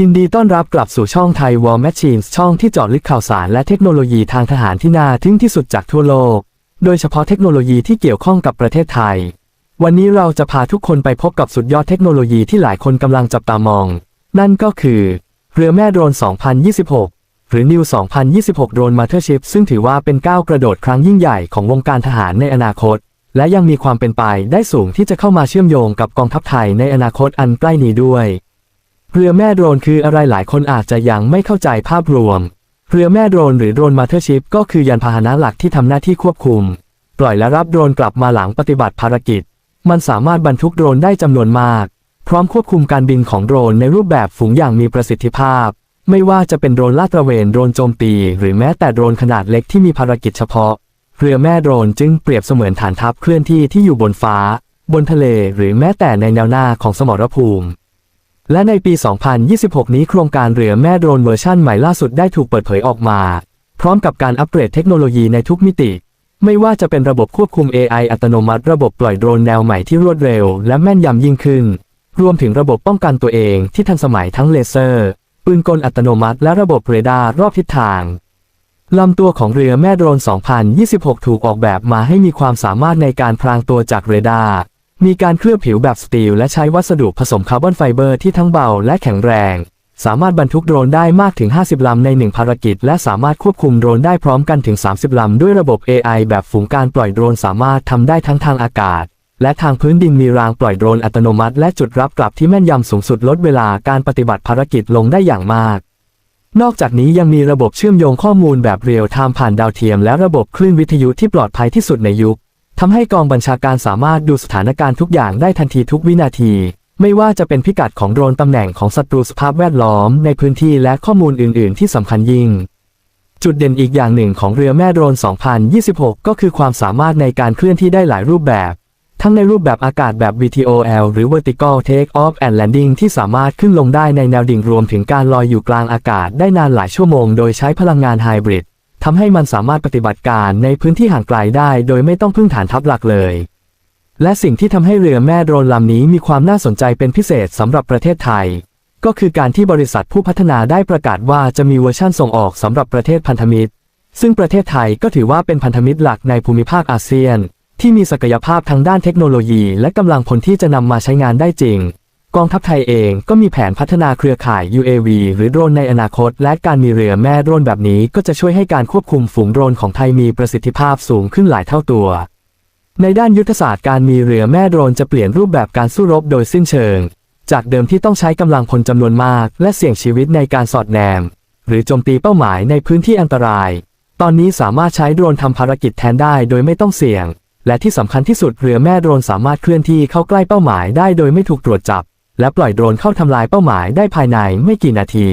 ยินดีต้อนรับกลับสู่ช่องไทย War Machines ช่องที่เจาะลึกข่าวสารและเทคโนโลยีทางทหารที่น่าทึ่งที่สุดจากทั่วโลก โดยเฉพาะเทคโนโลยีที่เกี่ยวข้องกับประเทศไทย วันนี้เราจะพาทุกคนไปพบกับสุดยอดเทคโนโลยีที่หลายคนกำลังจับตามอง นั่นก็คือ เรือแม่โดรน 2026 หรือ New 2026โดรนมาเ e อร์ชิพซึ่งถือว่าเป็นก้าวกระโดดครั้งยิ่งใหญ่ของวงการทหารในอนาคต และยังมีความเป็นไปได้สูงที่จะเข้ามาเชื่อมโยงกับกองทัพไทยในอนาคตอันใกล้นี้ด้วย เรือแม่โดรนคืออะไรหลายคนอาจจะยังไม่เข้าใจภาพรวม เรือแม่โดรนหรือโดรนมาเ e อร์ชิพก็คือยานพาหนะหลักที่ทำหน้าที่ควบคุม ปล่อยและรับโดรนกลับมาหลังปฏิบัติภารกิจ มันสามารถบรรทุกโดรนได้จำนวนมาก พร้อมควบคุมการบินของโดรนในรูปแบบฝูงอย่างมีประสิทธิภาพ ไม่ว่าจะเป็นโดรนลาดตระเวนโดรนโจมตี หรือแม้แต่โดรนขนาดเล็กที่มีภารกิจเฉพาะ เรือแม่โดรนจึงเปรียบเสมือนฐานทัพเคลื่อนที่ที่อยู่บนฟ้า บนทะเล หรือแม้แต่ในแนวหน้าของสมรภูมิ และในปี 2026 นี้โครงการเรือแม่โดรนเวอร์ชั่นใหม่ล่าสุดได้ถูกเปิดเผยออกมา พร้อมกับการอัปเกรดเทคโนโลยีในทุกมิติ ไม่ว่าจะเป็นระบบควบคุม AI อัตโนมัติ ระบบปล่อยโดรนแนวใหม่ที่รวดเร็ว และแม่นยำยิ่งขึ้น รวมถึงระบบป้องกันตัวเองที่ทันสมัยทั้งเลเซอร์ ปืนกลอัตโนมัติ และระบบเรดาร์รอบทิศทางลำตัวของเรือแม่โดรน 2026 ถูกออกแบบมาให้มีความสามารถในการพรางตัวจากเรดาร์ มีการเคลือบผิวแบบสตีลและใช้วัสดุผสมคาร์บอนไฟเบอร์ที่ทั้งเบาและแข็งแรง สามารถบรรทุกโดรนได้มากถึง 50 ลำใน1ภารกิจ และสามารถควบคุมโดรนได้พร้อมกันถึง 30 ลำ ด้วยระบบ AI แบบฝูงการปล่อยโดรนสามารถทำได้ทั้งทางอากาศ และทางพื้นดินมีรางปล่อยโดรนอัตโนมัติ และจุดรับกลับที่แม่นยำสูงสุดลดเวลาการปฏิบัติภารกิจลงได้อย่างมาก นอกจากนี้ยังมีระบบเชื่อมโยงข้อมูลแบบเรียลไทม์ผ่านดาวเทียม และระบบคลื่นวิทยุที่ปลอดภัยที่สุดในยุค ทำให้กองบัญชาการสามารถดูสถานการณ์ทุกอย่างได้ทันทีทุกวินาที ไม่ว่าจะเป็นพิกัดของโดรนตำแหน่งของศัตรูสภาพแวดล้อมในพื้นที่และข้อมูลอื่น ๆ ที่สำคัญยิ่ง จุดเด่นอีกอย่างหนึ่งของเรือแม่โดรน 2026 ก็คือความสามารถในการเคลื่อนที่ได้หลายรูปแบบ ทั้งในรูปแบบอากาศแบบ VTOL หรือ Vertical Take Off and Landing ที่สามารถขึ้นลงได้ในแนวดิ่งรวมถึงการลอยอยู่กลางอากาศได้นานหลายชั่วโมง โดยใช้พลังงานไฮบริด ทำให้มันสามารถปฏิบัติการในพื้นที่ห่างไกลได้ โดยไม่ต้องพึ่งฐานทัพหลักเลย และสิ่งที่ทำให้เรือแม่โดรนลำนี้มีความน่าสนใจเป็นพิเศษสำหรับประเทศไทย ก็คือการที่บริษัทผู้พัฒนาได้ประกาศว่าจะมีเวอร์ชั่นส่งออกสำหรับประเทศพันธมิตร ซึ่งประเทศไทยก็ถือว่าเป็นพันธมิตรหลักในภูมิภาคอาเซียน ที่มีศักยภาพทางด้านเทคโนโลยี และกำลังพลที่จะนำมาใช้งานได้จริง กองทัพไทยเองก็มีแผนพัฒนาเครือข่าย UAV หรือโดรนในอนาคต และการมีเรือแม่โดรนแบบนี้ก็จะช่วยให้การควบคุมฝูงโดรนของไทยมีประสิทธิภาพสูงขึ้นหลายเท่าตัว ในด้านยุทธศาสตร์การมีเรือแม่โดรนจะเปลี่ยนรูปแบบการสู้รบโดยสิ้นเชิง จากเดิมที่ต้องใช้กำลังพลจำนวนมาก และเสี่ยงชีวิตในการสอดแนม หรือโจมตีเป้าหมายในพื้นที่อันตราย ตอนนี้สามารถใช้โดรนทำภารกิจแทนได้โดยไม่ต้องเสี่ยง และที่สำคัญที่สุดเรือแม่โดรนสามารถเคลื่อนที่เข้าใกล้เป้าหมายได้โดยไม่ถูกตรวจจับ และปล่อยโดรนเข้าทำลายเป้าหมายได้ภายในไม่กี่นาที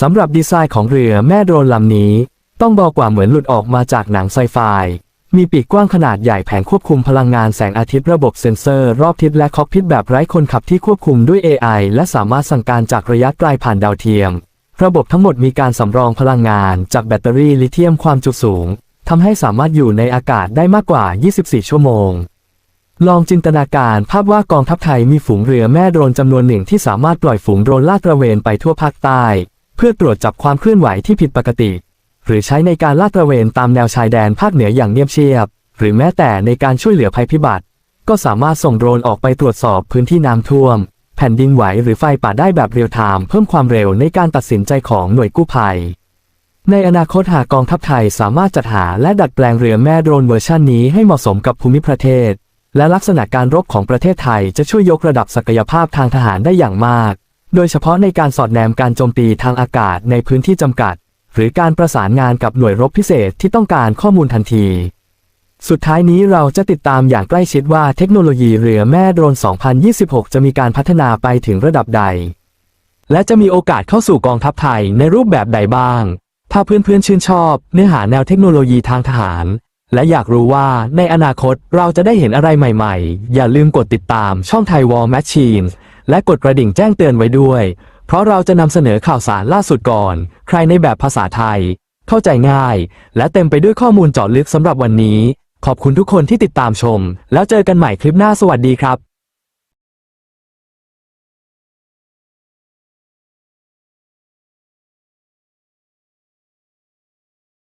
สำหรับดีไซน์ของเรือแม่โดรนลำนี้ ต้องบอกว่าเหมือนหลุดออกมาจากหนังไซไฟ มีปีกกว้างขนาดใหญ่แผงควบคุมพลังงานแสงอาทิตย์ระบบเซ็นเซอร์รอบทิศและคอกพิทแบบไร้คนขับที่ควบคุมด้วย AI และสามารถสั่งการจากระยะไกลผ่านดาวเทียม ระบบทั้งหมดมีการสำรองพลังงานจากแบตเตอรี่ลิเธียมความจุสูงทำให้สามารถอยู่ในอากาศได้มากกว่า 24 ชั่วโมง ลองจินตนาการภาพว่ากองทัพไทยมีฝูงเรือแม่โดรนจำนวนหนึ่งที่สามารถปล่อยฝูงโดรนลาดตระเวนไปทั่วภาคใต้ เพื่อตรวจจับความเคลื่อนไหวที่ผิดปกติ หรือใช้ในการลาดตระเวนตามแนวชายแดนภาคเหนืออย่างเงียบเชียบ หรือแม้แต่ในการช่วยเหลือภัยพิบัติ ก็สามารถส่งโดรนออกไปตรวจสอบพื้นที่น้ำท่วม แผ่นดินไหวหรือไฟป่าได้แบบเรียลไทม์เพิ่มความเร็วในการตัดสินใจของหน่วยกู้ภัยในอนาคตหากกองทัพไทยสามารถจัดหาและดัดแปลงเรือแม่โดรนเวอร์ชันนี้ให้เหมาะสมกับภูมิประเทศ และลักษณะการรบของประเทศไทยจะช่วยยกระดับศักยภาพทางทหารได้อย่างมาก โดยเฉพาะในการสอดแนมการโจมตีทางอากาศในพื้นที่จำกัด หรือการประสานงานกับหน่วยรบพิเศษที่ต้องการข้อมูลทันที สุดท้ายนี้เราจะติดตามอย่างใกล้ชิดว่าเทคโนโลยีเรือแม่โดรน 2026 จะมีการพัฒนาไปถึงระดับใด และจะมีโอกาสเข้าสู่กองทัพไทยในรูปแบบใดบ้าง ถ้าเพื่อนๆชื่นชอบ เนื้อหาแนวเทคโนโลยีทางทหาร และอยากรู้ว่าในอนาคตเราจะได้เห็นอะไรใหม่ๆ อย่าลืมกดติดตามช่องไทยวอลแมชชีนและกดกระดิ่งแจ้งเตือนไว้ด้วย เพราะเราจะนำเสนอข่าวสารล่าสุดก่อน ใครในแบบภาษาไทย เข้าใจง่าย และเต็มไปด้วยข้อมูลเจาะลึกสำหรับวันนี้ ขอบคุณทุกคนที่ติดตามชม แล้วเจอกันใหม่คลิปหน้าสวัสดีครับ